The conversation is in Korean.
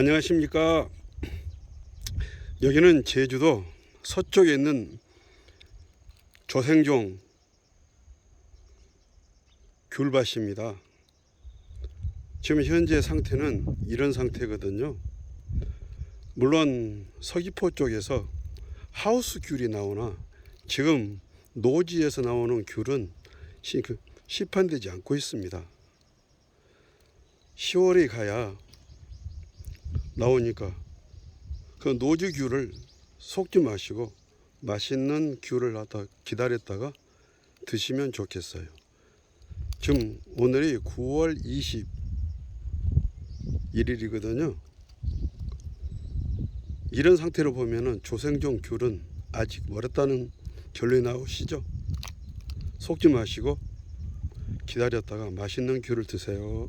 안녕하십니까. 여기는 제주도 서쪽에 있는 조생종 귤밭입니다. 지금 현재 상태는 이런 상태거든요. 물론 서귀포 쪽에서 하우스 귤이 나오나 지금 노지에서 나오는 귤은 시- 그 시판되지 않고 있습니다. 10월에 가야 나오니까 그 노지 귤을 속지 마시고 맛있는 귤을 갖다 기다렸다가 드시면 좋겠어요. 지금 오늘이 9월 21일이거든요. 이런 상태로 보면은 조생종 귤은 아직 멀었다는 결론이 나오시죠? 속지 마시고 기다렸다가 맛있는 귤을 드세요.